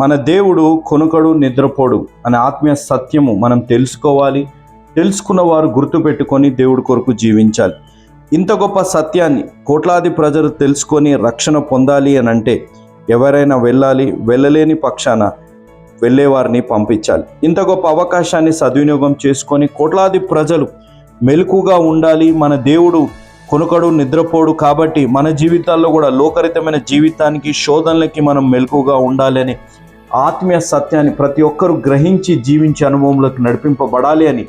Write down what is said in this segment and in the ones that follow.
మన దేవుడు కొనుకడు నిద్రపోడు అనే ఆత్మీయ సత్యము మనం తెలుసుకోవాలి. తెలుసుకున్న వారు గుర్తుపెట్టుకొని దేవుడి కొరకు జీవించాలి. ఇంత గొప్ప సత్యాన్ని కోట్లాది ప్రజలు తెలుసుకొని రక్షణ పొందాలి అని అంటే ఎవరైనా వెళ్ళాలి వెళ్ళలేని పక్షాన వెళ్ళేవారిని పంపించాలి. ఇంత గొప్ప అవకాశాన్ని సద్వినియోగం చేసుకొని కోట్లాది ప్రజలు మెలకుగా ఉండాలి. మన దేవుడు కొనుకడు నిద్రపోడు కాబట్టి మన జీవితాల్లో కూడా లోకరితమైన జీవితానికి శోధనలకి మనం మెలకుగా ఉండాలని ఆత్మీయ సత్యాన్ని ప్రతి ఒక్కరూ గ్రహించి జీవించే అనుభవంలోకి నడిపింపబడాలి అని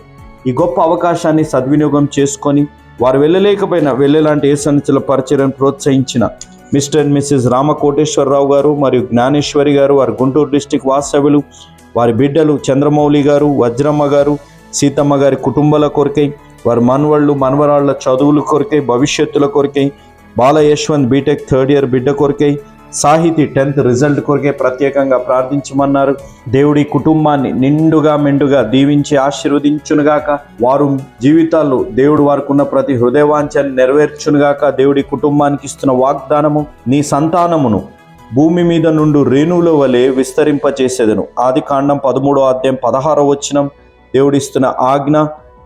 ఈ గొప్ప అవకాశాన్ని సద్వినియోగం చేసుకొని వారు వెళ్ళలేకపోయినా వెళ్ళేలాంటి ఏ ఏసన్నిచుల పరిచయం ప్రోత్సహించిన మిస్టర్ అండ్ మిస్సెస్ రామకోటేశ్వరరావు గారు మరియు జ్ఞానేశ్వరి గారు వారి గుంటూరు డిస్టిక్ వాస్తవ్యులు వారి బిడ్డలు చంద్రమౌళి గారు వజ్రమ్మ గారు సీతమ్మ గారి కుటుంబాల కొరకై వారి మనవళ్ళు మనవరాళ్ళ చదువుల కొరకై భవిష్యత్తుల కొరకై Bala Yashwant B Tech third year బిడ్డ కొరకై సాహితీ టెన్త్ రిజల్ట్ కొరకే ప్రత్యేకంగా ప్రార్థించమన్నారు. దేవుడి కుటుంబాన్ని నిండుగా మెండుగా దీవించి ఆశీర్వదించునుగాక. వారు జీవితాల్లో దేవుడు వారికున్న ప్రతి హృదయవాంఛాన్ని నెరవేర్చునుగాక. దేవుడి కుటుంబానికి ఇస్తున్న వాగ్దానము నీ సంతానమును భూమి మీద నుండి రేణువుల వలె విస్తరింపచేసేదను. ఆది కాండం పదమూడో అధ్యాయం పదహారో వచనం. దేవుడిస్తున్న ఆజ్ఞ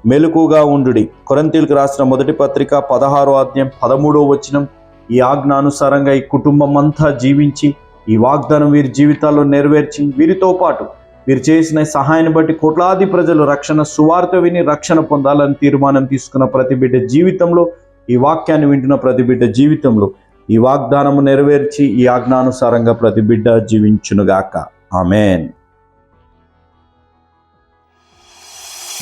మెలకుగా ఉండుడి. కొరంతీలకు రాసిన మొదటి పత్రిక పదహారో అధ్యాయం పదమూడో వచనం. ఈ ఆజ్ఞానుసారంగా ఈ కుటుంబం అంతా జీవించి ఈ వాగ్దానం వీరి జీవితాల్లో నెరవేర్చి వీరితో పాటు వీరు చేసిన సహాయాన్ని బట్టి కోట్లాది ప్రజలు రక్షణ సువార్త విని రక్షణ పొందాలని తీర్మానం తీసుకున్న ప్రతి బిడ్డ జీవితంలో ఈ వాక్యాన్ని వింటున్న ప్రతి బిడ్డ జీవితంలో ఈ వాగ్దానము నెరవేర్చి ఈ ఆజ్ఞానుసారంగా ప్రతి బిడ్డ జీవించునుగాక. ఆమెన్.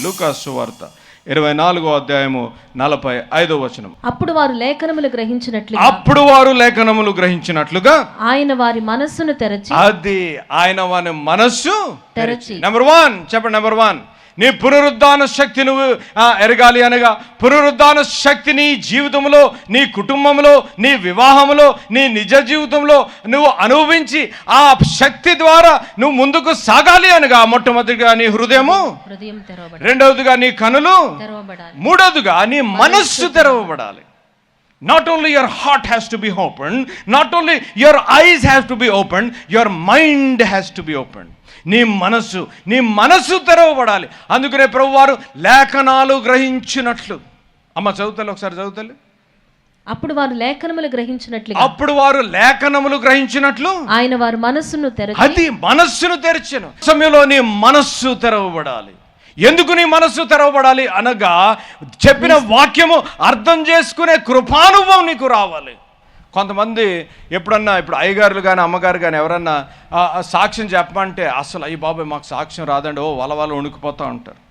లూకాసు వార్త. ఇరవై నాలుగో అధ్యాయము నలభై ఐదో వచనం అప్పుడు వారు లేఖనములు గ్రహించినట్లు అప్పుడు వారు లేఖనములు గ్రహించినట్లుగా ఆయన వారి మనస్సును తెరచి అది ఆయన వాని మనస్సు తెరచి. నెంబర్ వన్ చెప్పండి నెంబర్ వన్ నీ పునరుద్ధాన శక్తి నువ్వు ఎరగాలి అనగా పునరుద్ధాన శక్తి నీ జీవితంలో నీ కుటుంబంలో నీ వివాహంలో నీ నిజ జీవితంలో నువ్వు అనుభవించి ఆ శక్తి ద్వారా నువ్వు ముందుకు సాగాలి అనగా మొట్టమొదటిగా నీ హృదయము రెండవదిగా నీ కనులు మూడవదిగా నీ మనస్సు తెరవబడాలి. Not only your heart has to be open not only your eyes has to be open your mind has to be open నీ మనస్సు నీ మనస్సు తెరవబడాలి. అందుకనే ప్రభు వారు లేఖనాలు గ్రహించినట్లు. అమ్మ చదువుతాలి ఒకసారి చదువుతాలి అప్పుడు వారు లేఖనములు గ్రహించినట్లుగా. అప్పుడు వారు లేఖనములు గ్రహించినట్లు. ఆయన వారి మనస్సును తెరచి అది మనస్సును తెరిచెను. సమయంలో నీ మనస్సు తెరవబడాలి. ఎందుకు నీ మనస్సు తెరవబడాలి అనగా చెప్పిన వాక్యము అర్థం చేసుకునే కృపానుభవం నీకు రావాలి. కొంతమంది ఎప్పుడన్నా ఇప్పుడు అయ్యగారులు కానీ అమ్మగారు కానీ ఎవరన్నా సాక్ష్యం చెప్పమంటే అసలు అయ్యి బాబాయ్ మాకు సాక్ష్యం రాదండి ఓ వల వల వణుకుపోతూ ఉంటారు.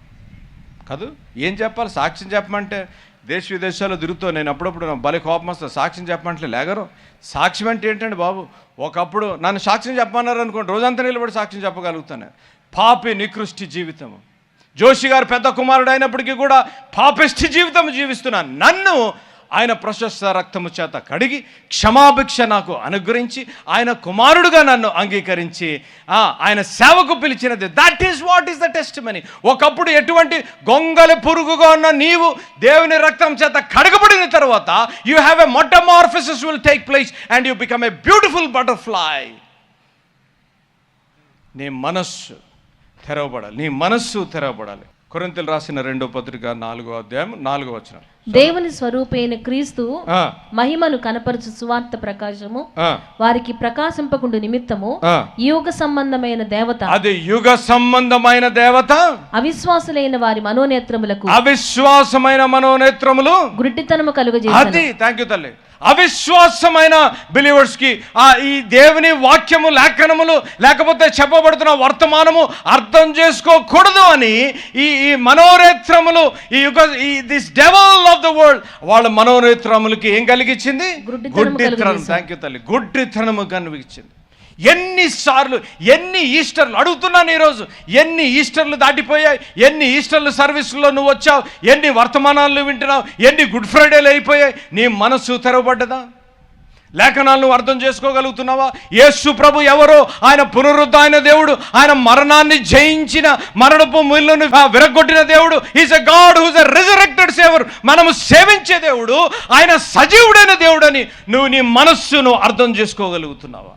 కాదు ఏం చెప్పాలి? సాక్ష్యం చెప్పమంటే దేశ విదేశాల్లో తిరుగుతూ నేను అప్పుడప్పుడు బలి కోపం వస్తుంది. సాక్ష్యం చెప్పమంటే లేగరు. సాక్ష్యం అంటే ఏంటండి బాబు? ఒకప్పుడు నన్ను సాక్ష్యం చెప్పమన్నారు అనుకోండి రోజంతా నిలబడి సాక్ష్యం చెప్పగలుగుతాను. పాపి నికృష్టి జీవితం జోషి గారు పెద్ద కుమారుడు అయినప్పటికీ కూడా పాపిష్టి జీవితం జీవిస్తున్నాను. నన్ను ఆయన ప్రశస్త రక్తము చేత కడిగి క్షమాభిక్ష నాకు అనుగ్రహించి ఆయన కుమారుడుగా నన్ను అంగీకరించి ఆయన సేవకు పిలిచినది. That is what is the testimony ఒకప్పుడు ఎటువంటి గొంగలి పురుగుగా ఉన్న నీవు దేవుని రక్తం చేత కడగబడిన తర్వాత you have a metamorphosis will take place and you become a beautiful butterfly నీ మనస్సు తెరవబడాలి. నీ మనస్సు తెరవబడాలి. కొరింతలు రాసిన రెండో పత్రిక నాలుగో అధ్యాయం నాలుగో వచనం. దేవుని స్వరూపైన క్రీస్తు మహిమను కనపరచు సువార్త ప్రకాశము వారికి ప్రకాశింపకుండు నిమిత్తము. యుగ సంబంధమైన దేవత. అది యుగ సంబంధమైన దేవత. అవిశ్వాసులైన వారి మనోనేత్రములకు అవిశ్వాసమైన మనోనేత్రములు. గుడ్డితనము కలుగజేసి అది థ్యాంక్ యూ తల్లి. అవిశ్వాసమైన బిలీవర్స్కి ఆ ఈ దేవుని వాక్యము లేఖనములు లేకపోతే చెప్పబడుతున్న వర్తమానము అర్థం చేసుకోకూడదు అని ఈ ఈ మనోనేత్రములు ఈ యుగ ఈ this devil of the world వాళ్ళ మనోనేత్రములకి ఏం కలిగించింది గుడ్డితనం. థ్యాంక్ యూ తల్లి. గుడ్డితనము కనిపించింది ఎన్నిసార్లు ఎన్ని ఈస్టర్లు అడుగుతున్నాను ఈరోజు? ఎన్ని ఈస్టర్లు దాటిపోయాయి? ఎన్ని ఈస్టర్లు సర్వీసుల్లో నువ్వు వచ్చావు ఎన్ని వర్తమానాలు వింటున్నావు? ఎన్ని గుడ్ ఫ్రైడేలు అయిపోయాయి? నీ మనస్సు తెరవబడ్డదా? లేఖనాలను అర్థం చేసుకోగలుగుతున్నావా? యేసు ప్రభు ఎవరో? ఆయన పునరుద్ధాయన దేవుడు. ఆయన మరణాన్ని జయించిన మరణపు ముళ్ళను విరగొట్టిన దేవుడు. Is a God whose a resurrected saviour మనము సేవించే దేవుడు. ఆయన సజీవుడైన దేవుడని నువ్వు నీ మనస్సును అర్థం చేసుకోగలుగుతున్నావా?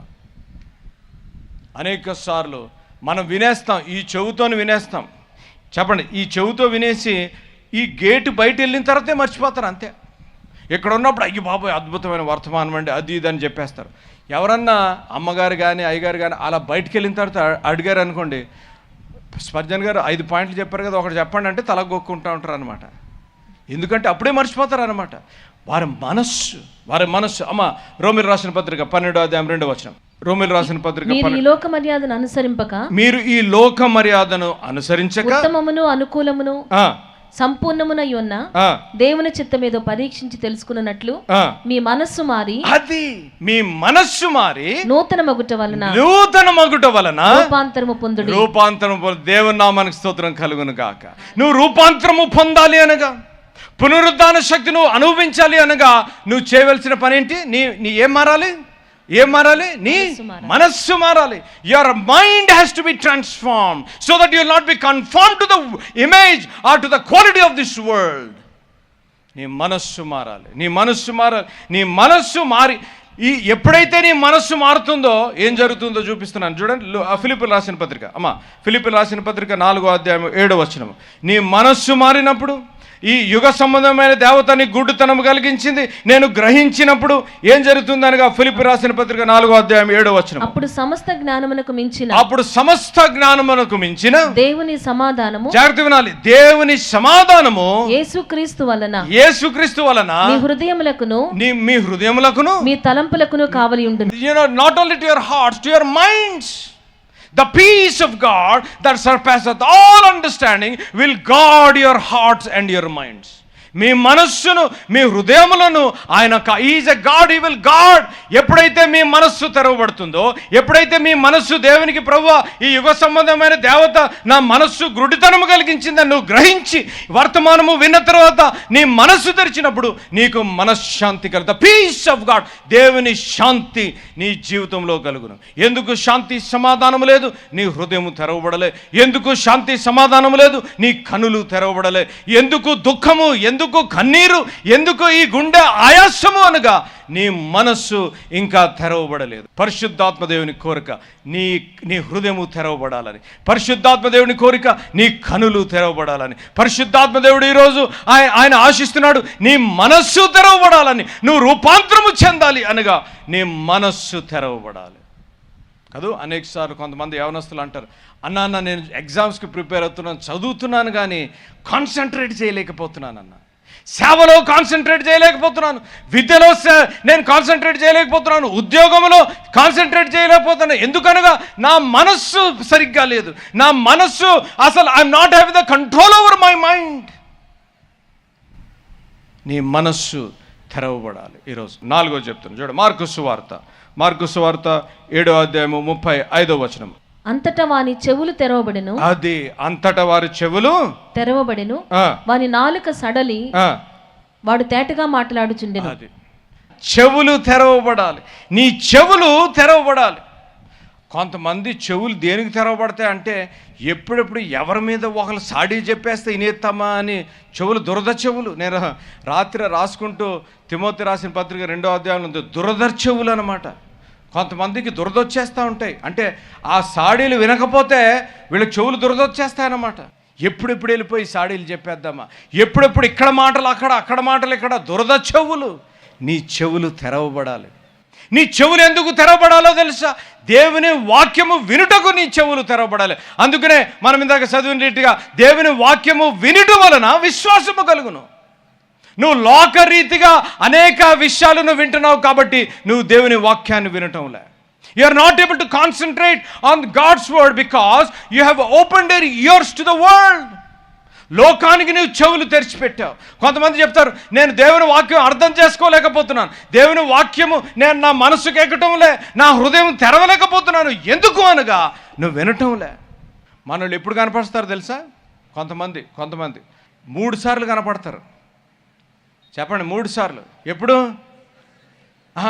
అనేక సార్లు మనం వినేస్తాం ఈ చెవుతోని వినేస్తాం. చెప్పండి ఈ చెవుతో వినేసి ఈ గేటు బయట వెళ్ళిన తర్వాతే మర్చిపోతారు అంతే. ఇక్కడ ఉన్నప్పుడు అయ్యి బాబోయ్ అద్భుతమైన వర్తమానం అండి అది ఇది అని చెప్పేస్తారు. ఎవరన్నా అమ్మగారు కానీ అయ్యగారు కానీ అలా బయటికి వెళ్ళిన తర్వాత అడిగారు అనుకోండి స్పర్జన్ గారు ఐదు పాయింట్లు చెప్పారు కదా ఒకటి చెప్పండి అంటే తల గొక్కుంటూ ఉంటారు అనమాట ఎందుకంటే అప్పుడే మర్చిపోతారు అనమాట వారి మనస్సు వారి మనస్సు అమ్మ రోమిల్ రాసిన పత్రిక పన్నెండో అధ్యాయం రెండో వచనం. రోమిల్ రాసిన పత్రిక మీరు ఈ లోక మర్యాదను అనుసరింపక మీరు ఈ లోక మర్యాదను అనుసరించక ఉత్తమమును అనుకూలమును సంపూర్ణమునై ఉన్న దేవుని చిత్తమేదో పరీక్షించి తెలుసుకున్నట్లు. మీ మనస్సు మారి అది మీ మనస్సు మారి నూతన మగుట వలన నూతన మగుట వలన రూపాంతరము పొందుడి. పొంది దేవుని నామానికి స్తోత్రం కలుగును గాక. నువ్వు రూపాంతరము పొందాలి అనగా పునరుద్ధాన శక్తి నువ్వు అనుభవించాలి అనగా నువ్వు చేయవలసిన పని ఏంటి? నీ నీ ఏం మారాలి? ఏం మారాలి? నీ మనస్సు మారాలి. Your mind has to be transform so that you not be conform to the image or to the quality of this world నీ మనస్సు మారాలి. నీ మనస్సు మారాలి. నీ మనస్సు మారి ఈ ఎప్పుడైతే నీ మనస్సు మారుతుందో ఏం జరుగుతుందో చూపిస్తున్నాను. చూడండి ఫిలిపిల్ రాసిన పత్రిక. అమ్మ ఫిలిపిల్ రాసిన పత్రిక నాలుగో అధ్యాయం ఏడో వచనము. నీ మనస్సు మారినప్పుడు ఈ యుగ సంబంధమైన దేవత నీ గుడ్డుతనం కలిగించింది. నేను గ్రహించినప్పుడు ఏం జరుగుతుంది అనగా ఫిలిపి రాసిన పత్రిక నాలుగో అధ్యాయం ఏడో వచనం. అప్పుడు సమస్త జ్ఞానమునకు మించిన అప్పుడు సమస్త జ్ఞానమునకు మించిన దేవుని సమాధానము జాగ్రత్త వినాలి. దేవుని సమాధానము యేసుక్రీస్తు వలన యేసుక్రీస్తు వలన మీ హృదయములకును నీ మీ హృదయములకును మీ తలంపులకును కావలి you know not only to your hearts to your minds. The peace of god that surpasseth all understanding will guard your hearts and your minds మీ మనస్సును మీ హృదయములను ఆయన ఈజ్ ఎ గాడ్ ఈ విల్ గాడ్ ఎప్పుడైతే మీ మనస్సు తెరవబడుతుందో ఎప్పుడైతే మీ మనస్సు దేవునికి ప్రభు ఈ యుగ సంబంధమైన దేవత నా మనస్సు గుడితనము కలిగించిందని నువ్వు గ్రహించి వర్తమానము విన్న తర్వాత నీ మనస్సు తెరిచినప్పుడు నీకు మనశ్శాంతి కలుగుతా. పీస్ ఆఫ్ గాడ్ దేవుని శాంతి నీ జీవితంలో కలుగును. ఎందుకు శాంతి సమాధానం లేదు? నీ హృదయం తెరవబడలే. ఎందుకు శాంతి సమాధానం లేదు? నీ కనులు తెరవబడలే. ఎందుకు దుఃఖము ఎందుకు ఎందుకు కన్నీరు ఎందుకు ఈ గుండె ఆయాసము అనగా నీ మనస్సు ఇంకా తెరవబడలేదు. పరిశుద్ధాత్మ దేవుని కోరిక నీ నీ హృదయము తెరవబడాలని. పరిశుద్ధాత్మ దేవుని కోరిక నీ కనులు తెరవబడాలని. పరిశుద్ధాత్మ దేవుడు ఈరోజు ఆయన ఆయన ఆశిస్తున్నాడు నీ మనస్సు తెరవబడాలని. నువ్వు రూపాంతరము చెందాలి అనగా నీ మనస్సు తెరవబడాలి. కదూ? అనేక సార్లు కొంతమంది యవనస్తులు అంటారు అన్న అన్న నేను ఎగ్జామ్స్కి ప్రిపేర్ అవుతున్నాను చదువుతున్నాను కానీ కాన్సన్ట్రేట్ చేయలేకపోతున్నాను అన్న సేవలో కాన్సన్ట్రేట్ చేయలేకపోతున్నాను. విద్యలో నేను కాన్సన్ట్రేట్ చేయలేకపోతున్నాను. ఉద్యోగంలో కాన్సన్ట్రేట్ చేయలేకపోతున్నాను. ఎందుకనగా నా మనస్సు సరిగ్గా లేదు. నా మనస్సు అసలు I'm not have the control over my mind నీ మనస్సు తెరవబడాలి. ఈరోజు నాలుగో చెప్తున్నాను చూడు మార్కు సువార్త మార్కు సువార్త ఏడో అధ్యాయము ముప్పై ఐదో వచనం అంతటా వాని చెవులు తెరవబడెను. అది అంతటా వారి చెవులు తెరవబడెను. వాని నాలుక సడలి వాడు తేటగా మాట్లాడుచుండెను. అది. చెవులు తెరవబడాలి. నీ చెవులు తెరవబడాలి. కొంతమంది చెవులు దేనికి తెరవబడతాయి అంటే ఎప్పుడెప్పుడు ఎవరి మీద ఒకరు సాడీ చెప్పేస్తే ఇనేస్తామా అని చెవులు దురద చెవులు. నేను రాత్రి రాసుకుంటూ తిమోతి రాసిన పత్రిక రెండో అధ్యాయంలో ఉంది. దురద చెవులు అనమాట కొంతమందికి దురదొచ్చేస్తూ ఉంటాయి. అంటే ఆ సాడీలు వినకపోతే వీళ్ళ చెవులు దురదొచ్చేస్తాయన్నమాట. ఎప్పుడెప్పుడు వెళ్ళిపోయి సాడీలు చెప్పేద్దామా? ఎప్పుడెప్పుడు ఇక్కడ మాటలు అక్కడ అక్కడ మాటలు ఇక్కడ దురద చెవులు? నీ చెవులు తెరవబడాలి. నీ చెవులు ఎందుకు తెరవబడాలో తెలుసా? దేవుని వాక్యము వినుటకు నీ చెవులు తెరవబడాలి. అందుకనే మనం ఇందాక చదివిన రీతిగా దేవుని వాక్యము వినుట వలన విశ్వాసము కలుగును. నువ్వు లోకరీతిగా అనేక విషయాలను వింటున్నావు కాబట్టి నువ్వు దేవుని వాక్యాన్ని వినటంలే. You are not able to concentrate on God's word because you have open their ears to the world లోకానికి నువ్వు చెవులు తెరిచిపెట్టావు. కొంతమంది చెప్తారు నేను దేవుని వాక్యం అర్థం చేసుకోలేకపోతున్నాను. దేవుని వాక్యము నేను నా మనసుకు ఎక్కటంలే నా హృదయం తెరవలేకపోతున్నాను. ఎందుకు అనగా నువ్వు వినటంలే. మనల్ని ఎప్పుడు కనపరుస్తారు తెలుసా? కొంతమంది కొంతమంది. మూడు సార్లు కనపడతారు. చెప్పండి మూడు సార్లు. ఎప్పుడు?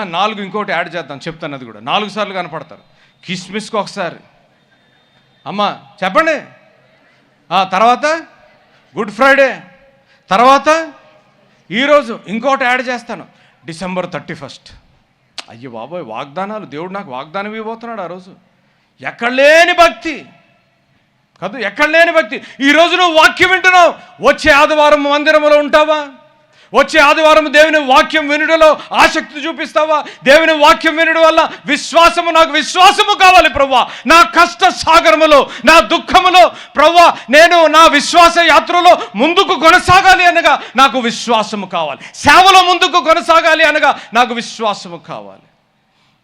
నాలుగు ఇంకోటి యాడ్ చేద్దాం చెప్తాను అది కూడా. నాలుగు సార్లు కనపడతారు. కిస్మిస్కి ఒకసారి. అమ్మా చెప్పండి. తర్వాత? Good Friday. తర్వాత? ఈరోజు ఇంకోటి యాడ్ చేస్తాను. December thirty first. అయ్యో బాబోయ్ వాగ్దానాలు. దేవుడు నాకు వాగ్దానం ఇవ్వబోతున్నాడు ఆ రోజు. ఎక్కడ లేని భక్తి. కాదు ఎక్కడ లేని భక్తి. ఈ నువ్వు వాక్యం వింటున్నావు. వచ్చే ఆదివారం మందిరంలో ఉంటావా? వచ్చే ఆదివారం దేవుని వాక్యం వినుడలో ఆసక్తి చూపిస్తావా? దేవుని వాక్యం వినడం వల్ల విశ్వాసము నాకు విశ్వాసము కావాలి ప్రవ్వా. నా కష్ట సాగరములో నా దుఃఖములో ప్రవ్వా నేను నా విశ్వాస యాత్రలో ముందుకు కొనసాగాలి అనగా నాకు విశ్వాసము కావాలి. సేవలో ముందుకు కొనసాగాలి అనగా నాకు విశ్వాసము కావాలి.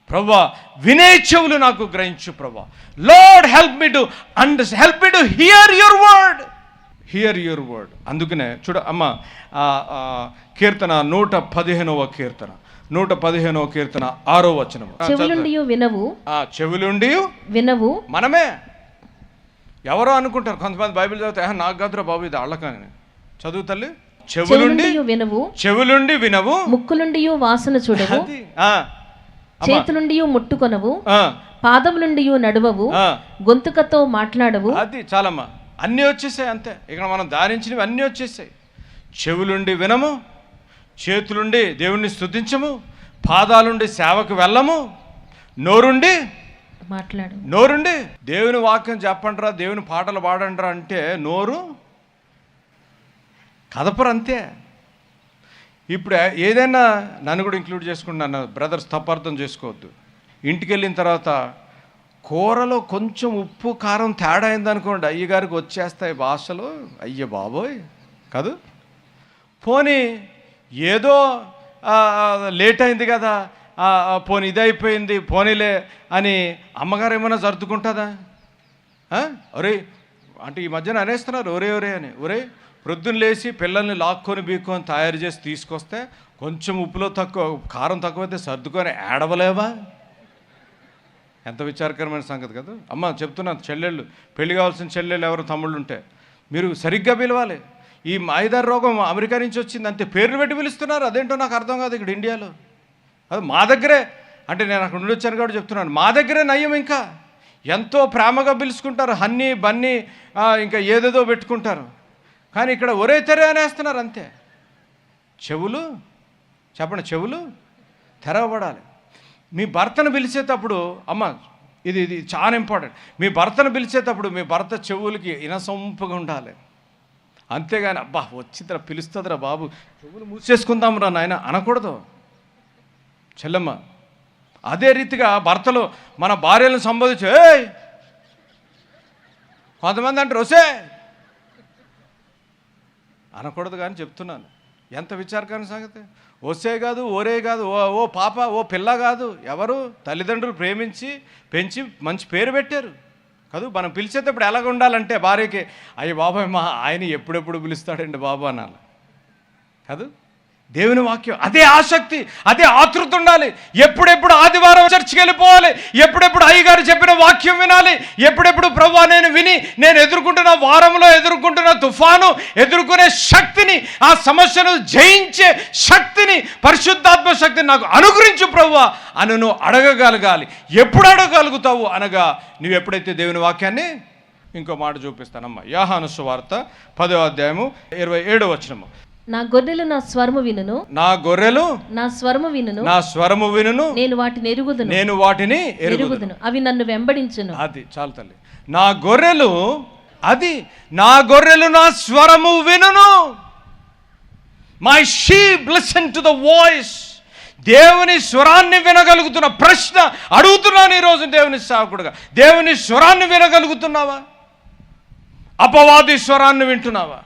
ప్రవ్వా వినే చెవులు నాకు గ్రహించు ప్రవ్వా. Lord help me to under help me to hear your word hear your word అందుకనే చూడ అమ్మ కీర్తన నూట పదిహేనవ కీర్తన. నూట పదిహేనవ కీర్తన ఆరో వచనము. ఆ, చెవులుండి వినవు. ఆ, చెవులుండి వినవు. మనమే. ఎవరో అనుకుంటారు కొంతమంది బైబిల్ చదివితే "ఆహా, నాకు కాదురా బాబు ఇది అళ్ళకని చదువు తల్లి. చెవులుండి వినవు. చెవులుండి వినవు. ముక్కులుండి వాసన చూడవు. చేతులుండి ముట్టుకొనవు. ఆ, పాదములుండి నడువవు. ఆ. గొంతుకతో మాట్లాడవు. అది చాలమ్మా. అన్నీ వచ్చేసాయి అంతే. ఇక్కడ మనం ధారించినవి అన్నీ వచ్చేసాయి. చెవులుండి వినము చేతులుండి దేవుణ్ణి స్తుతించము పాదాలుండి సేవకు వెళ్ళము నోరుండి మాట్లాడు నోరుండి దేవుని వాక్యం చెప్పండిరా దేవుని పాటలు పాడండిరా అంటే నోరు కదపరు అంతే. ఇప్పుడు ఏదైనా నన్ను కూడా ఇంక్లూడ్ చేసుకుంటున్నాను బ్రదర్స్ తప్పార్థం చేసుకోవద్దు. ఇంటికి వెళ్ళిన తర్వాత కూరలో కొంచెం ఉప్పు కారం తేడా అయిందనుకోండి అయ్యగారికి వచ్చేస్తాయి భాషలు. అయ్య బాబోయ్ కాదు. పోనీ ఏదో లేట్ అయింది కదా పోనీ ఇదైపోయింది పోనీలే అని అమ్మగారు ఏమైనా సర్దుకుంటుందా ఒరే అంటే ఈ మధ్యన అనేస్తున్నారు ఒరే ఒరే అని. ఒరే ప్రొద్దున లేచి పిల్లల్ని లాక్కొని బీక్కొని తయారు చేసి తీసుకొస్తే కొంచెం ఉప్పులో తక్కువ కారం తక్కువైతే సర్దుకొని ఏడవలేవా? ఎంత విచారకరమైన సంగతి కదా. అమ్మ చెప్తున్నాను చెల్లెళ్ళు పెళ్ళి కావాల్సిన చెల్లెళ్ళు ఎవరు తమ్ముళ్ళు ఉంటే మీరు సరిగ్గా పిలవాలి. ఈ మాయిదార్ రోగం అమెరికా నుంచి వచ్చింది అంతే పేర్లు పెట్టి పిలుస్తున్నారు. అదేంటో నాకు అర్థం కాదు ఇక్కడ ఇండియాలో. అది మా దగ్గరే. అంటే నేను అక్కడ నుండి వచ్చాను కాబట్టి చెప్తున్నాను. మా దగ్గరే నయం ఇంకా. ఎంతో ప్రేమగా పిలుచుకుంటారు హన్నీ బన్నీ ఇంకా ఏదేదో పెట్టుకుంటారు. కానీ ఇక్కడ ఒరే తెరే అనేస్తున్నారు అంతే. చెవులు చెప్పండి చెవులు తెరవబడాలి. మీ భర్తను పిలిచేటప్పుడు అమ్మ ఇది ఇది చాలా ఇంపార్టెంట్ మీ భర్తను పిలిచేటప్పుడు మీ భర్త చెవులకి ఇనసొంపుగా ఉండాలి. అంతేగాని అబ్బా వచ్చిందిరా పిలుస్తుందిరా బాబు. చెవులు మూసేసుకుందాం రా నాయన అనకూడదు. చెల్లెమ్మ అదే రీతిగా భర్తలు మన భార్యలను సంబోధించి కొంతమంది అంటారు వసే అనకూడదు కానీ చెప్తున్నాను. ఎంత విచారకరణ సంగతి? వస్తే కాదు ఓరే కాదు ఓ ఓ పాప ఓ పిల్ల కాదు ఎవరు? తల్లిదండ్రులు ప్రేమించి పెంచి మంచి పేరు పెట్టారు. కాదు? మనం పిలిచేటప్పుడు ఎలాగ ఉండాలంటే భార్యకి అయ్యి బాబాయ్ మా ఆయన ఎప్పుడెప్పుడు పిలుస్తాడండి బాబు అనాలి. కాదు? దేవుని వాక్యం అదే ఆసక్తి అదే ఆతృత ఉండాలి. ఎప్పుడెప్పుడు ఆదివారం చర్చికి వెళ్ళిపోవాలి ఎప్పుడెప్పుడు అయ్యగారు చెప్పిన వాక్యం వినాలి ఎప్పుడెప్పుడు ప్రభు నేను విని నేను ఎదుర్కొంటున్న వారంలో ఎదుర్కొంటున్న తుఫాను ఎదుర్కొనే శక్తిని ఆ సమస్యను జయించే శక్తిని పరిశుద్ధాత్మ శక్తిని నాకు అనుగ్రహించు ప్రభు అని నువ్వు అడగగలగాలి. ఎప్పుడు అడగగలుగుతావు అనగా నువ్వు ఎప్పుడైతే దేవుని వాక్యాన్ని ఇంకో మాట చూపిస్తానమ్మా. యాహాను సువార్త పదో అధ్యాయము ఇరవై ఏడో వచ్చినము నా గొర్రెలు నా స్వరము వినును. నా గొర్రెలు నా స్వరము వినును. నా స్వరము వినును. నేను వాటిని ఎరుగుదును. నేను వాటిని ఎరుగుదును. అవి నన్ను వెంబడించును. అది చాలు తల్లి. నా గొర్రెలు అది నా గొర్రెలు నా స్వరము వినును. My sheep listen to the voice దేవుని స్వరాన్ని వినగలుగుతున్న ప్రశ్న అడుగుతున్నాను ఈరోజు దేవుని సేవకుడుగా. దేవుని స్వరాన్ని వినగలుగుతున్నావా? అపవాది స్వరాన్ని వింటున్నావా?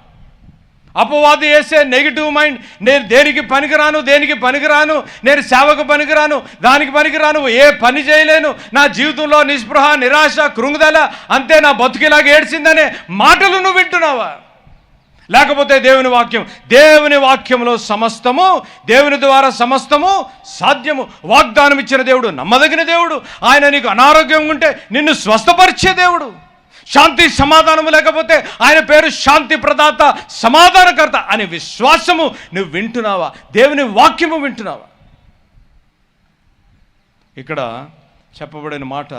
అపవాది వేసే నెగిటివ్ మైండ్ నేను దేనికి పనికిరాను దేనికి పనికిరాను నేను సేవకు పనికిరాను దానికి పనికిరాను ఏ పని చేయలేను నా జీవితంలో నిస్పృహ నిరాశ కృంగుదల అంతే నా బతుకిలాగా ఏడ్చిందనే మాటలు నువ్వు వింటున్నావా? లేకపోతే దేవుని వాక్యం దేవుని వాక్యంలో సమస్తము దేవుని ద్వారా సమస్తము సాధ్యము. వాగ్దానం ఇచ్చిన దేవుడు నమ్మదగిన దేవుడు. ఆయన నీకు అనారోగ్యం ఉంటే నిన్ను స్వస్థపరిచే దేవుడు. శాంతి సమాధానము లేకపోతే ఆయన పేరు శాంతి ప్రదాత సమాధానకర్త అనే విశ్వాసము నువ్వు వింటున్నావా? దేవుని వాక్యము వింటున్నావా? ఇక్కడ చెప్పబడిన మాట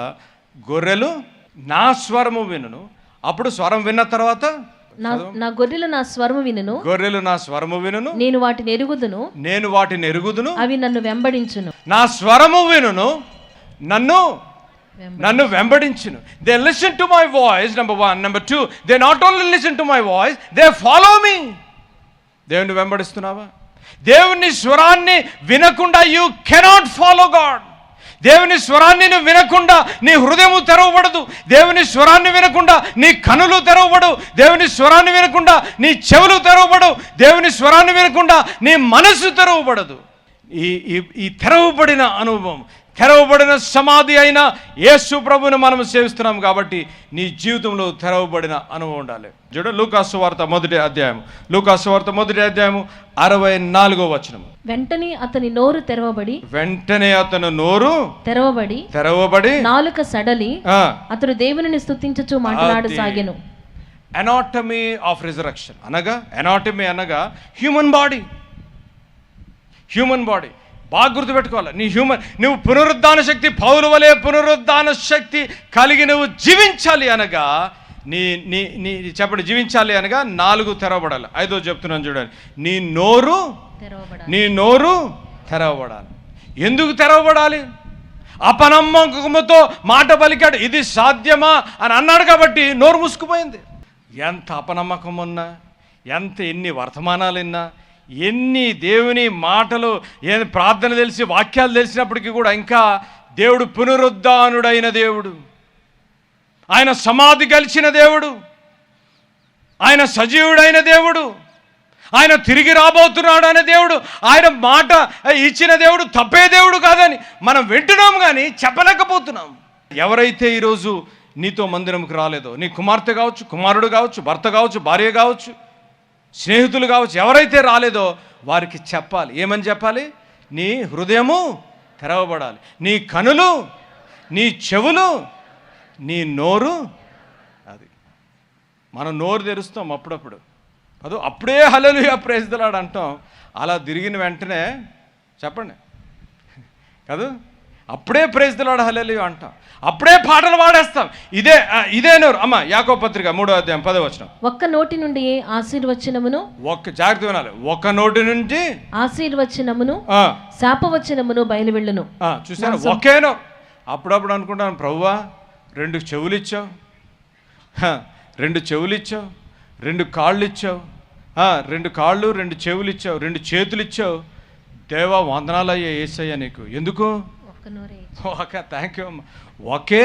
గొర్రెలు నా స్వరము వినును. అప్పుడు స్వరం విన్న తర్వాత? నా గొర్రెలు నా స్వరము వినును. గొర్రెలు నా స్వరము వినును. నేను వాటిని ఎరుగుదును. నేను వాటిని ఎరుగుదును. అవి నన్ను వెంబడించును. నా స్వరము వినును. నన్ను నన్ను వెంబడించును. They listen to my voice number one number two they not only listen to my voice they follow me దేవుని వెంబడిస్తున్నావా? దేవుని స్వరాన్ని వినకుండా యూ కెనాట్ ఫాలో గాడ్ దేవుని స్వరాన్ని నువ్వు వినకుండా నీ హృదయము తెరవబడదు. దేవుని స్వరాన్ని వినకుండా నీ కనులు తెరవబడు. దేవుని స్వరాన్ని వినకుండా నీ చెవులు తెరవబడు. దేవుని స్వరాన్ని వినకుండా నీ మనసు తెరవబడదు. ఈ ఈ ఈ తెరవబడిన అనుభవం తెరవబడిన సమాధి అయిన యేసు ప్రభుని మనం సేవిస్తున్నాం కాబట్టి నీ జీవితంలో తెరవబడిన అనుభవం ఉండాలి. చూడ లూకాసు వార్త మొదటి అధ్యాయం లూకాసు వార్త మొదటి అధ్యాయము అరవై నాలుగో వచనం వెంటనే అతని నోరు తెరవబడి వెంటనే అతను నోరు తెరవబడి తెరవబడి నాలుక సడలి అతడు దేవునిని స్తుతించుచు మాట్లాడసాగెను ఎనాటమీ ఆఫ్ రిజరక్షన్ అనగా ఎనాటమీ అనగా హ్యూమన్ బాడీ హ్యూమన్ బాడీ బాగా గుర్తుపెట్టుకోవాలి. నీ హ్యూమన్ నువ్వు పునరుద్ధాన శక్తి పౌరు వలె పునరుద్ధాన శక్తి కలిగి నువ్వు జీవించాలి అనగా నీ నీ నీ చెప్పండి జీవించాలి అనగా నాలుగు తెరవబడాలి. ఐదో చెప్తున్నాను చూడండి. నీ నోరు నీ నోరు తెరవబడాలి. ఎందుకు తెరవబడాలి? అపనమ్మకముతో మాట పలికాడు ఇది సాధ్యమా అని అన్నాడు కాబట్టి నోరు మూసుకుపోయింది. ఎంత అపనమ్మకం ఉన్నా ఎంత ఎన్ని వర్తమానాలు విన్నా ఎన్ని దేవుని మాటలు ఏ ప్రార్థన తెలిసి వాక్యాలు తెలిసినప్పటికీ కూడా ఇంకా దేవుడు పునరుద్ధానుడైన దేవుడు. ఆయన సమాధి గెలిచిన దేవుడు. ఆయన సజీవుడైన దేవుడు. ఆయన తిరిగి రాబోతున్నాడు అనే దేవుడు. ఆయన మాట ఇచ్చిన దేవుడు తప్పే దేవుడు కాదని మనం వింటున్నాం కానీ చెప్పలేకపోతున్నాం. ఎవరైతే ఈరోజు నీతో మందిరంకి రాలేదో నీ కుమార్తె కావచ్చు కుమారుడు కావచ్చు భర్త కావచ్చు భార్య కావచ్చు స్నేహితులు కావచ్చు ఎవరైతే రాలేదో వారికి చెప్పాలి. ఏమని చెప్పాలి? నీ హృదయము తెరవబడాలి. నీ కనులు నీ చెవులు నీ నోరు అది. మనం నోరు తెరుస్తాం అప్పుడప్పుడు. అదో అప్పుడే హలలు ప్రేజ్దలాడు అంటాం. అలా తిరిగిన వెంటనే చెప్పండి. కాదు? అప్పుడే ప్రేజ్దలాడు హలలు అంటాం. అప్పుడే పాటలు పాడేస్తాం. ఇదే ఇదే నోరు. అమ్మ యాకో పత్రిక మూడో అధ్యాయం పదో వచనం. ఒక్క నోటి నుండి ఆశీర్వచనమును? ఒక్క జాగ్రత్త వినాలి. ఒక నోటి నుంచి ఆశీర్వచనమును శాపవచనమును బయలువెళ్ళును. ఆ, చూసారా ఒకేనో అప్పుడప్పుడు అనుకుంటాను ప్రవ్వా రెండు చెవులు ఇచ్చావు రెండు చెవులు ఇచ్చావు రెండు కాళ్ళు ఇచ్చావు రెండు కాళ్ళు రెండు చెవులు ఇచ్చావు రెండు చేతులు ఇచ్చావు దేవా వందనాలయ్యా ఏసయ్యా నీకు. ఎందుకు? Okay thank you okay?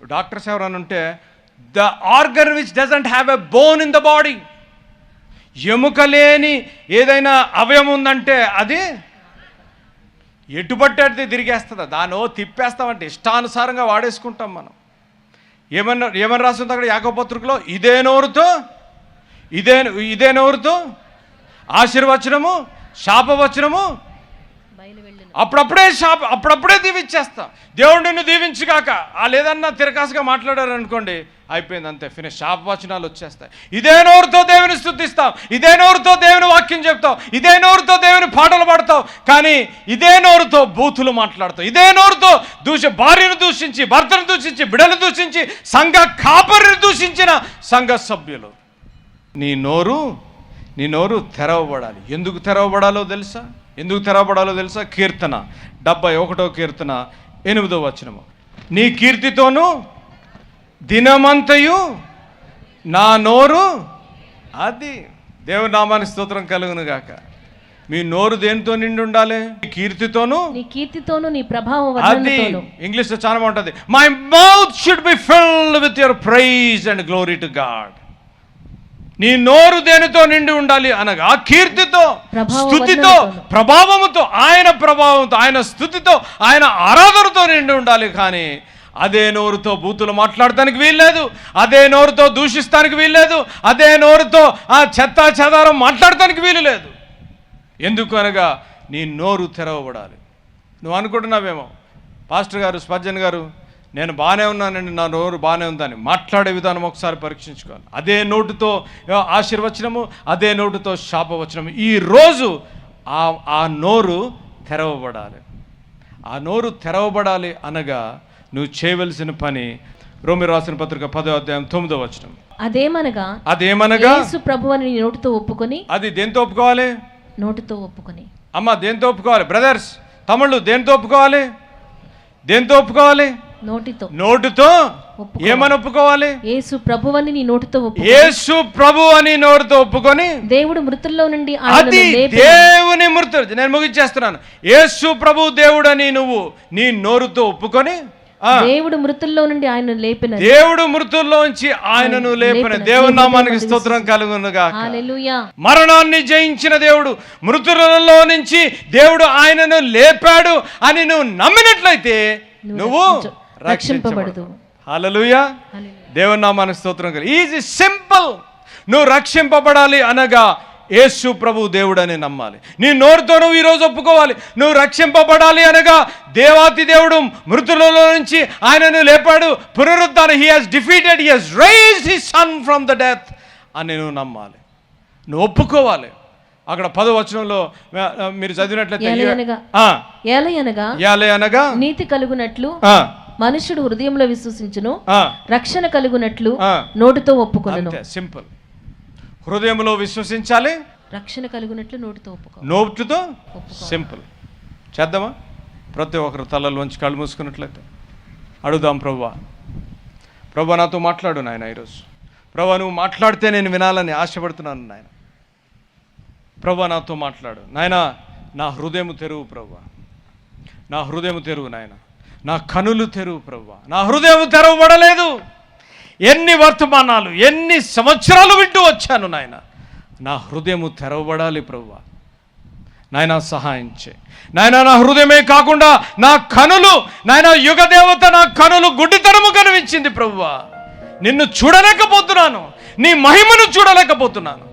Doctors ఎవరైనా ఉంటే the organ which doesn't have a bone in the body. ఎముక లేని ఏదైనా అవయం ఉందంటే అది ఎటుపట్టేది తిరిగేస్తుందా? దానో తిప్పేస్తామంటే ఇష్టానుసారంగా వాడేసుకుంటాం మనం. ఏమన్నా ఏమని రాస్తుంది అక్కడ యాకపత్రికలో ఇదే నోరుతో ఇదే ఇదే నోరుతో ఆశీర్వచనము శాపవచనము అప్పుడప్పుడే షాప్ అప్పుడప్పుడే దీవించేస్తా. దేవుడు నిన్ను దీవించుగాక. ఆ లేదన్నా తిరకాసుగా మాట్లాడారనుకోండి అయిపోయింది అంతే ఫినిష్. షాప్ వచనాలు వచ్చేస్తాయి. ఇదే నోరుతో దేవుని స్థుతిస్తాం ఇదే నోరుతో దేవుని వాక్యం చెప్తావు ఇదే నోరుతో దేవుని పాటలు పాడతాం కానీ ఇదే నోరుతో బూతులు మాట్లాడతావు ఇదే నోరుతో దూష భార్యను దూషించి భర్తను దూషించి బిడలను దూషించి సంఘ కాపరిని దూషించిన సంఘ సభ్యులు. నీ నోరు నీ నోరు తెరవబడాలి. ఎందుకు తెరవబడాలో తెలుసా? ఎందుకు తెరవబడాలో తెలుసా? కీర్తన. డెబ్బై ఒకటో కీర్తన ఎనిమిదో వచనము. నీ కీర్తితోనూ దినమంతయు నా నోరు అది. దేవుని నామానికి స్తోత్రం కలుగును గాక మీ నోరు దేనితో నిండి ఉండాలి? కీర్తితోనూ నీ కీర్తితోను నీ ప్రభావ అది. ఇంగ్లీష్లో చాలా బాగుంటుంది. My mouth should be filled with your praise and glory to God నీ నోరు దేనితో నిండి ఉండాలి అనగా కీర్తితో స్థుతితో. ప్రభావముతో ఆయన ప్రభావంతో ఆయన స్థుతితో ఆయన ఆరాధనతో నిండి ఉండాలి కానీ అదే నోరుతో బూతులు మాట్లాడటానికి వీల్లేదు అదే నోరుతో దూషిస్తానికి వీల్లేదు అదే నోరుతో ఆ చెత్త చెదారం మాట్లాడటానికి వీలు లేదు ఎందుకు అనగా నీ నోరు తెరవబడాలి. నువ్వు అనుకుంటున్నావేమో? పాస్టర్ గారు స్పర్జన్ గారు నేను బాగానే ఉన్నానండి నా నోరు బాగానే ఉందని. మాట్లాడే విధానం ఒకసారి పరీక్షించుకోవాలి. అదే నోటుతో ఆశీర్వచనము అదే నోటుతో శాపవచనము. ఈ రోజు ఆ ఆ నోరు తెరవబడాలి. ఆ నోరు తెరవబడాలి అనగా నువ్వు చేయవలసిన పని రోమి రాసిన పత్రిక పదో అధ్యాయం తొమ్మిదో వచనం. అదేమనగా అదేమనగా? యేసు ప్రభు అని నోటితో ఒప్పుకొని అది దేంతో ఒప్పుకోవాలి? నోటితో ఒప్పుకొని. అమ్మ దేంతో ఒప్పుకోవాలి? బ్రదర్స్ తమ్ముళ్ళు దేంతో ఒప్పుకోవాలి? దేంతో ఒప్పుకోవాలి? నోటితో నోటుతో. ఏమని ఒప్పుకోవాలి? యేసు ప్రభువని నీ నోటితో యేసు ప్రభు అని నోరుతో ఒప్పుకొని దేవుడు మృతుల్లో నుండి అది దేవుని మృతుడు నేను ముగించేస్తున్నాను. యేసు ప్రభు దేవుడని నువ్వు నీ నోరుతో ఒప్పుకొని దేవుడు మృతుల్లో నుండి ఆయనను లేపిన దేవుడు మృతుల్లోంచి ఆయనను లేపిన దేవుని నామానికి స్తోత్రం కలుగునుగా మరణాన్ని జయించిన దేవుడు మృతులలో నుంచి దేవుడు ఆయనను లేపాడు అని నువ్వు నమ్మినట్లయితే నువ్వు రక్షింపబడదు. హల్లెలూయా. దేవుని నామానికి స్తోత్రం కలిగి. ఈజీ సింపుల్ నువ్వు రక్షింపబడాలి అనగా యేసు ప్రభు దేవుడు అని నమ్మాలి. నీ నోరుతో నువ్వు ఈరోజు ఒప్పుకోవాలి. నువ్వు రక్షింపబడాలి అనగా దేవాతి దేవుడు మృతులలో నుంచి ఆయనను లేపాడు పునరుద్ధాన he has defeated he has rise his son from the death అని నువ్వు నమ్మాలి. నువ్వు ఒప్పుకోవాలి. అక్కడ పదో వచనంలో ఆ, ఆ, మీరు చదివినట్లయితే ఏలయనగా నీతి కలుగునట్లు మనుషుడు హృదయంలో విశ్వసించును ఆ, రక్షణ కలుగునట్లు. నోటితో ఒప్పుకొనును. సింపుల్. హృదయంలో విశ్వసించాలి రక్షణ కలుగునట్లు నోటితో ఒప్పుకో. నోటుతో సింపుల్. చేద్దామా? ప్రతి ఒక్కరు తలలోంచి కళ్ళు మూసుకున్నట్లయితే. అడుగుదాం ప్రభా ప్రభా నాతో మాట్లాడు నాయన ఈరోజు. ప్రభా నువ్వు మాట్లాడితే నేను వినాలని ఆశపడుతున్నాను నాయన. ప్రభా నాతో మాట్లాడు. నాయన నా హృదయం తెరువు ప్రభా నా హృదయం తెరువు నాయన. నా కనులు తెరువు ప్రభు నా హృదయం తెరవబడలేదు. ఎన్ని వర్తమానాలు ఎన్ని సంవత్సరాలు వింటూ వచ్చాను నాయన. నా హృదయము తెరవబడాలి ప్రభు నాయన సహాయం చే నాయన నా హృదయమే కాకుండా నా కనులు నాయన యుగ దేవత నా కనులు గుడ్డితనము కనిపించింది ప్రభువా నిన్ను చూడలేకపోతున్నాను నీ మహిమను చూడలేకపోతున్నాను.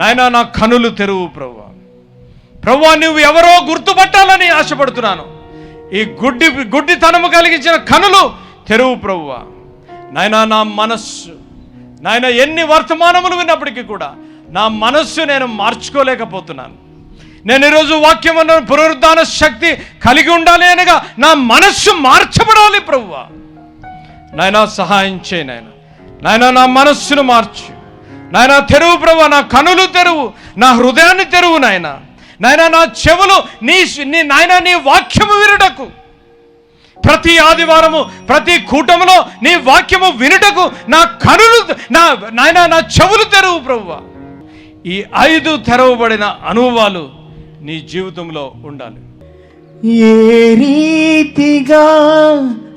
నాయన నా కనులు తెరువు ప్రభువా ప్రభువా నువ్వు ఎవరో గుర్తుపట్టాలని ఆశపడుతున్నాను. ఈ గుడ్డి గుడ్డితనము కలిగించిన కనులు తెరువు ప్రభువ నాయన నా మనస్సు నాయన ఎన్ని వర్తమానములు విన్నప్పటికీ కూడా నా మనస్సు నేను మార్చుకోలేకపోతున్నాను. నేను ఈరోజు వాక్యం అన్న పునరుద్ధాన శక్తి కలిగి ఉండాలి అనగా నా మనస్సు మార్చబడాలి ప్రభువ నాయన సహాయం చేయి నాయన. నాయన నా మనస్సును మార్చు. నాయన తెరువు ప్రభు నా కనులు తెరువు నా హృదయాన్ని తెరువు నాయనా. నాయన నా చెవులు నీ నీ నాయన నీ వాక్యము వినుటకు. ప్రతి ఆదివారము ప్రతి కూటములో నీ వాక్యము వినుటకు నా కనులు నా నాయన నా చెవులు తెరువు ప్రభువ. ఈ ఐదు తెరవబడిన అనుభవాలు నీ జీవితంలో ఉండాలి. ఏ రీతిగా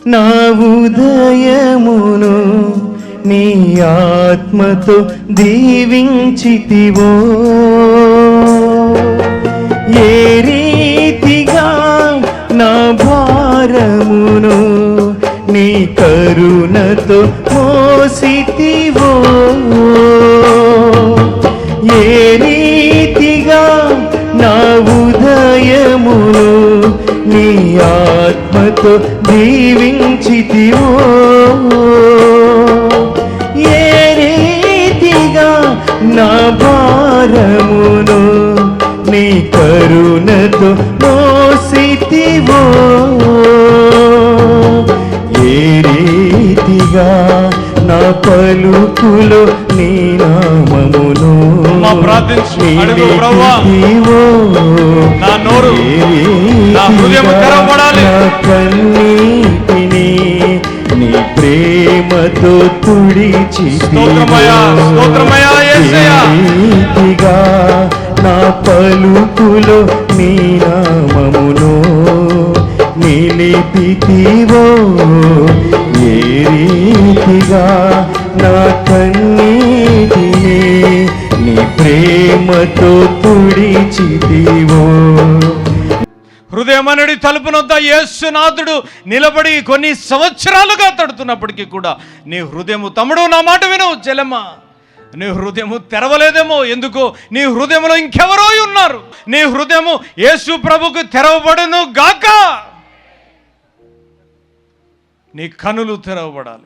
నా ఉదయమును నీ ఆత్మతో దీవించితివో. ఏ రీతిగా నా భారమును నీ కరుణతో మోసితివో? ఏ రీతిగా నా ఉదయమును నీ ఆత్మతో జీవించితివో ఏ రీతిగా నా భారమును నీ కరుణతో మోసితివో ఏ రీతిగా నా పలుకులో నీ నామమును కన్నీటిని నీ ప్రేమతో తుడిచి స్తోత్రమయ్యా, యేసయ్యా. రీతిగా నా పలుకులో నీ నామమును నిలిపితివో. ఏ రీతిగా నా కన్నీటిని నీ ప్రేమతో తుడిచితివో. హృదయమనుడి తలుపునొద్ద యేసునాథుడు నిలబడి కొన్ని సంవత్సరాలుగా తడుతున్నప్పటికీ కూడా నీ హృదయము తమ్ముడు నా మాట విను చెలమ్మా నీ హృదయము తెరవలేదేమో. ఎందుకు? నీ హృదయంలో ఇంకెవరో ఉన్నారు. నీ హృదయము యేసు ప్రభుకు తెరవబడును గాక. నీ కనులు తెరవబడాలి.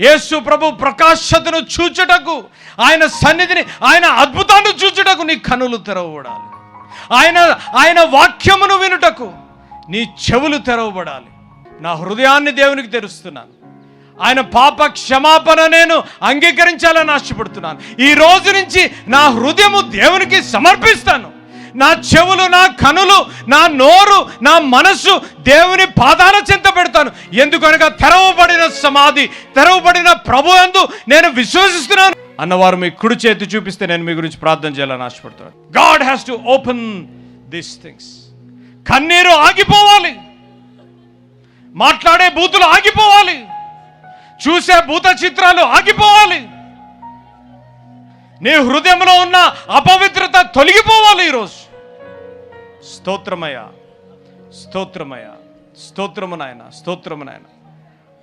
యేసు ప్రభు ప్రకాశతను చూచుటకు ఆయన సన్నిధిని ఆయన అద్భుతాన్ని చూచుటకు నీ కనులు తెరవబడాలి. ఆయన ఆయన వాక్యమును వినుటకు నీ చెవులు తెరవబడాలి. నా హృదయాన్ని దేవునికి తెరుస్తున్నాను. ఆయన పాప క్షమాపణ నేను అంగీకరించాలని ఆశపడుతున్నాను. ఈ రోజు నుంచి నా హృదయము దేవునికి సమర్పిస్తాను. నా చెవులు నా కనులు నా నోరు నా మనస్సు దేవుని పాదాల చింత పెడతాను. ఎందుకనగా తెరవబడిన సమాధి తెరవబడిన ప్రభు అందు నేను విశ్వసిస్తున్నాను. అన్నవారు మీ కుడి చేతి చూపిస్తే నేను మీ గురించి ప్రార్థన చేయాలని ఆశపడుతున్నాను. God has to open these things కన్నీరు ఆగిపోవాలి. మాట్లాడే బూతులు ఆగిపోవాలి. చూసే భూత చిత్రాలు ఆగిపోవాలి. నీ హృదయంలో ఉన్న అపవిత్రత తొలగిపోవాలి ఈరోజు. స్తోత్రమయ స్తోత్రమయ స్తోత్రము నాయన స్తోత్రము నాయన.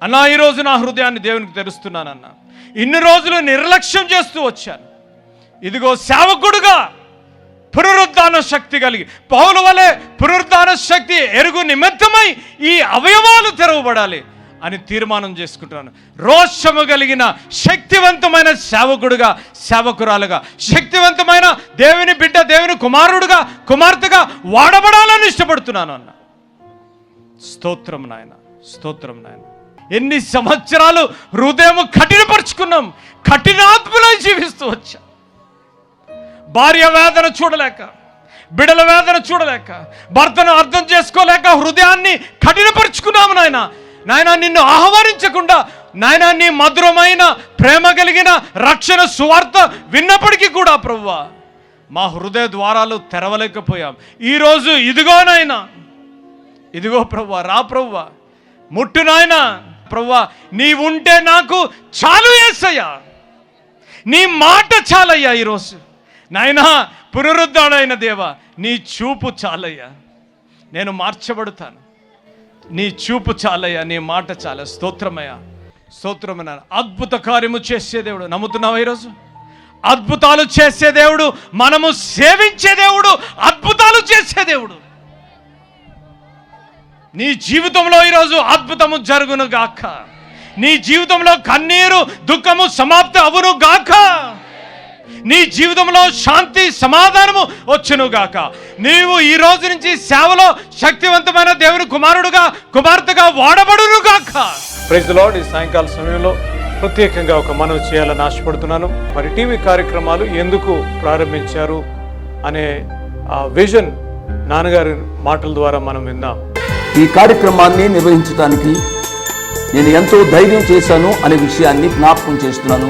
అన్నా ఈరోజు నా హృదయాన్ని దేవునికి తెరుస్తున్నానన్న. ఇన్ని రోజులు నిర్లక్ష్యం చేస్తూ వచ్చాను. ఇదిగో సేవకుడుగా పునరుద్ధాన శక్తి కలిగి పౌల వలె పునరుద్ధాన శక్తి ఎరుగు నిమిత్తమై ఈ అవయవాలు తెరవబడాలి. అని తీర్మానం చేసుకుంటున్నాను. రోషము కలిగిన శక్తివంతమైన సేవకుడుగా సేవకురాలుగా శక్తివంతమైన దేవుని బిడ్డ దేవుని కుమారుడుగా కుమార్తెగా వాడబడాలని ఇష్టపడుతున్నాను అన్న. స్తోత్రం నాయన స్తోత్రం నాయన. ఎన్ని సంవత్సరాలు హృదయం కఠినపరుచుకున్నాం కఠినాత్మలో జీవిస్తూ వచ్చా. భార్య వేదన చూడలేక బిడల వేదన చూడలేక భర్తను అర్థం చేసుకోలేక హృదయాన్ని కఠినపరుచుకున్నాము నాయన. నాయన నిన్ను ఆహ్వానించకుండా నాయన నీ మధురమైన ప్రేమ కలిగిన రక్షణ సువార్త విన్నప్పటికీ కూడా ప్రభువ మా హృదయ ద్వారాలు తెరవలేకపోయాం. ఈరోజు ఇదిగో నాయనా ఇదిగో ప్రవ్వ రా ప్రవ్వ ముట్టు నాయనా ప్రవ్వ నీ ఉంటే నాకు చాలు ఏసయ్యా నీ మాట చాలయ్యా ఈరోజు. నాయనా పునరుద్ధాడైన దేవ నీ చూపు చాలయ్యా. నేను మార్చబడతాను. నీ చూపు చాలయ్యా నీ మాట చాలా. స్తోత్రమయ్యా. స్తోత్రమైన అద్భుత కార్యము చేసే దేవుడు. నమ్ముతున్నావా ఈరోజు? అద్భుతాలు చేసే దేవుడు మనము సేవించే దేవుడు అద్భుతాలు చేసే దేవుడు. నీ జీవితంలో ఈరోజు అద్భుతము జరుగును గాక నీ జీవితంలో కన్నీరు దుఃఖము సమాప్తి అవును గాక నీ జీవితంలో శాంతి సమాధానము వచ్చును గాక నీవు ఈ రోజు నుంచి సేవలో శక్తివంతమైన దేవుని కుమారుడుగా కుమార్తెగా వాడబడును గాక ప్రైజ్ లార్డ్ ఈ సాయంకాల సమయంలో ప్రత్యేకంగా ఒక మనవి చేయాలని ఆశపడుతున్నాను. మరి టీవీ కార్యక్రమాలు ఎందుకు ప్రారంభించారు అనే ఆ విజన్ నాన్నగారి మాటల ద్వారా మనం విందాం. ఈ కార్యక్రమాన్ని నిర్వహించడానికి నేను ఎంతో ధైర్యం చేశాను అనే విషయాన్ని జ్ఞాపకం చేస్తున్నాను.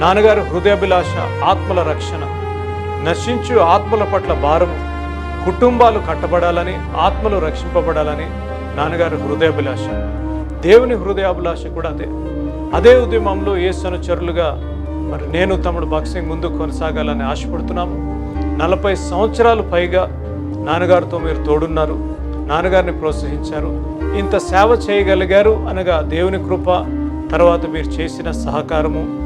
నాన్నగారు హృదయాభిలాష ఆత్మల రక్షణ. నశించు ఆత్మల పట్ల భారము. కుటుంబాలు కట్టబడాలని ఆత్మలు రక్షింపబడాలని నాన్నగారు హృదయాభిలాష. దేవుని హృదయాభిలాష కూడా అదే. అదే ఉద్యమంలో ఏ సనుచరులుగా మరి నేను తమ్ముడు బాక్సింగ్ ముందు కొనసాగాలని ఆశపడుతున్నాము. నలభై సంవత్సరాలు పైగా నాన్నగారితో మీరు తోడున్నారు. నాన్నగారిని ప్రోత్సహించారు. ఇంత సేవ చేయగలిగారు అనగా దేవుని కృప తర్వాత మీరు చేసిన సహకారము.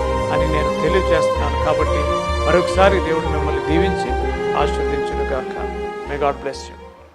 అని నేను తెలియజేస్తున్నాను. కాబట్టి మరొకసారి దేవుడు మిమ్మల్ని దీవించి ఆశీర్వదించును గాక మే గాడ్ బ్లెస్ యూ